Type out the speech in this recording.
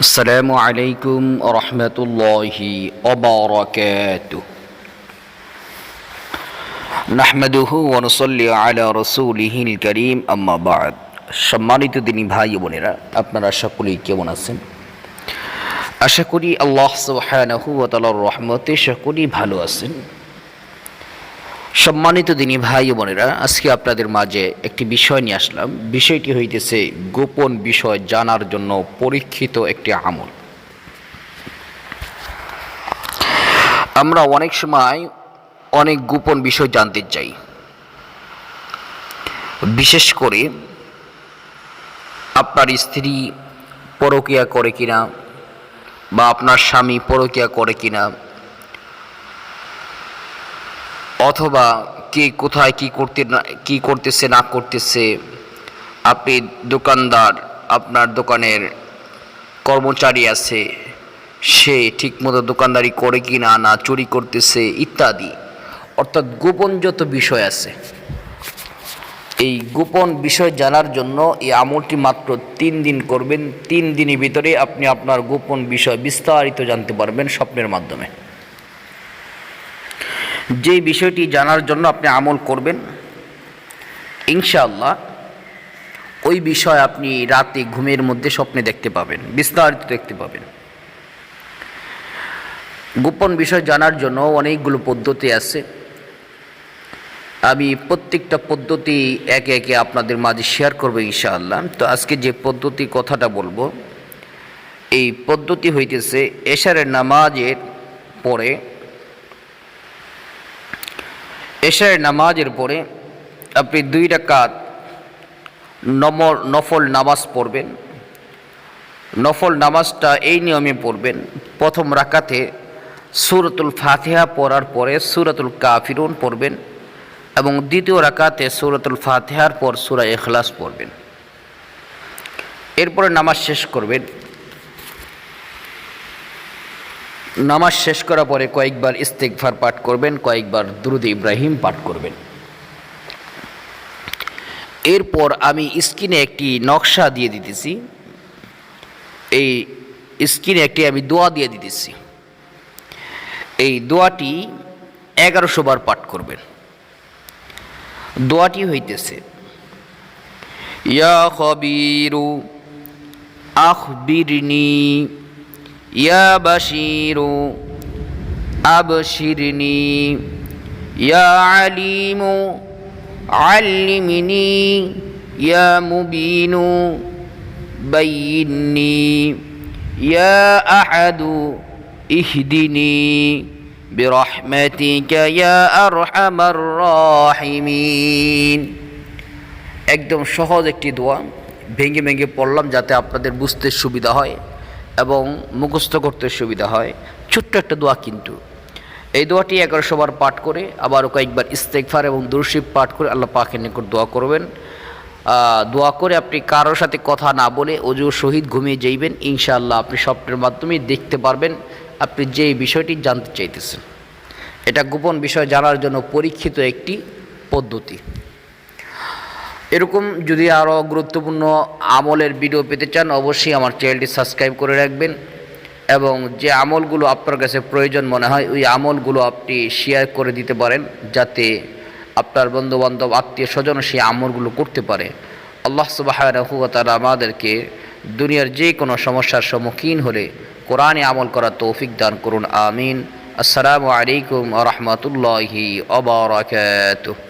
السلام عليكم ورحمة الله وبركاته نحمده ونصلي على رسوله الكريم أما بعد সম্মানিত দিনী ভাই ও বোনেরা আপনারা সকলেই কেমন আছেন আশা করি আল্লাহ সুবহানাহু ওয়া তাআলার রহমতে সকলেই ভালো আছেন সম্মানিত দিনী ভাই বোনেরা, আজকে আপনাদের মাঝে একটি বিষয় নিয়ে আসলাম। বিষয়টি হইতেছে গোপন বিষয় জানার জন্য পরীক্ষিত একটি আমল। আমরা অনেক সময় অনেক গোপন বিষয় জানতে চাই। বিশেষ করে আপনার স্ত্রী পরকিয়া করে কিনা বা আপনার স্বামী পরকিয়া করে কিনা অথবা কে কোথায় কি করতে না, কি করতেছে, না করতেছে, আপনি দোকানদার, আপনার দোকানের কর্মচারী আছে, সে ঠিকমতো দোকানদারি করে কি না না চুরি করতেছে, ইত্যাদি। অর্থাৎ গোপন যত বিষয় আছে, এই গোপন বিষয় জানার জন্য এই আমলটি মাত্র তিন দিন করবেন। তিন দিনের ভিতরে আপনি আপনার গোপন বিষয় বিস্তারিত জানতে পারবেন স্বপ্নের মাধ্যমে। যে বিষয়টি জানার জন্য আপনি আমল করবেন, ইনশাআল্লাহ ওই বিষয় আপনি রাতে ঘুমের মধ্যে স্বপ্নে দেখতে পাবেন, বিস্তারিত দেখতে পাবেন। গোপন বিষয় জানার জন্য অনেকগুলো পদ্ধতি আছে। আমি প্রত্যেকটা পদ্ধতি একে একে আপনাদের মাঝে শেয়ার করব ইনশাআল্লাহ। তো আজকে যে পদ্ধতি কথাটা বলব, এই পদ্ধতি হইতেছে এশারের নামাজের পরে এশারের নামাজের পরে আপনি দুই রাকাত নমর, নফল নামাজ পড়বেন। নফল নামাজটা এই নিয়মে পড়বেন, প্রথম রাকাতে সুরতুল ফাতিহা পড়ার পরে সুরতুল কাফিরুন পড়বেন এবং দ্বিতীয় রাকাতে সুরতুল ফাতিহার পর সুরা এখলাস পড়বেন। এরপরে নামাজ শেষ করবেন। নামাজ শেষ করার পরে কয়েকবার ইস্তেকভার পাঠ করবেন, কয়েকবার দুরুদ ইব্রাহিম পাঠ করবেন। এরপর আমি স্ক্রিনে একটি নকশা দিয়ে দিতেছি। এই স্ক্রিনে একটি আমি দোয়া দিয়ে দিতেছি। এই দোয়াটি এগারোশো বার পাঠ করবেন। দোয়াটি হইতেছে, ইয়া খবিরু, আখবিরনি ইয়া বাশিরু আবশিরনি ইয়া আলিমু আল্লিমিনি ইয়া মুবিনু বাইয়িন্নি ইয়া আহাদু ইহদিনি برحمتك يا أرحم الراحمين একদম সহজ একটি দোয়া ভেঙে ভেঙে পড়লাম যাতে আপনাদের বুঝতে সুবিধা হয় এবং মুখস্থ করতে সুবিধা হয়। ছোট্ট একটা দোয়া কিন্তু। এই দোয়াটি এগারোশো বার পাঠ করে, আবারও কয়েকবার ইস্তেকফার এবং দুরশিব পাঠ করে আল্লাহ পাকের নিকট দোয়া করবেন। দোয়া করে আপনি কারোর সাথে কথা না বলে অজু শহীদ ঘুমিয়ে যাইবেন। ইনশাআল্লাহ আপনি স্বপ্নের মাধ্যমে দেখতে পারবেন আপনি যে বিষয়টি জানতে চাইতেছেন। এটা গোপন বিষয় জানার জন্য পরীক্ষিত একটি পদ্ধতি। এরকম যদি আরও গুরুত্বপূর্ণ আমলের ভিডিও পেতে চান, অবশ্যই আমার চ্যানেলটি সাবস্ক্রাইব করে রাখবেন। এবং যে আমলগুলো আপনার কাছে প্রয়োজন মনে হয়, ওই আমলগুলো আপনি শেয়ার করে দিতে পারেন, যাতে আপনার বন্ধুবান্ধব, আত্মীয় স্বজন সেই আমলগুলো করতে পারে। আল্লাহ সুবাহ আমাদেরকে দুনিয়ার যে কোনো সমস্যার সম্মুখীন হলে কোরআনে আমল করার তৌফিক দান করুন, আমিন। আসসালামু আলাইকুম রহমতুল্লাহি অবরাকাতুহ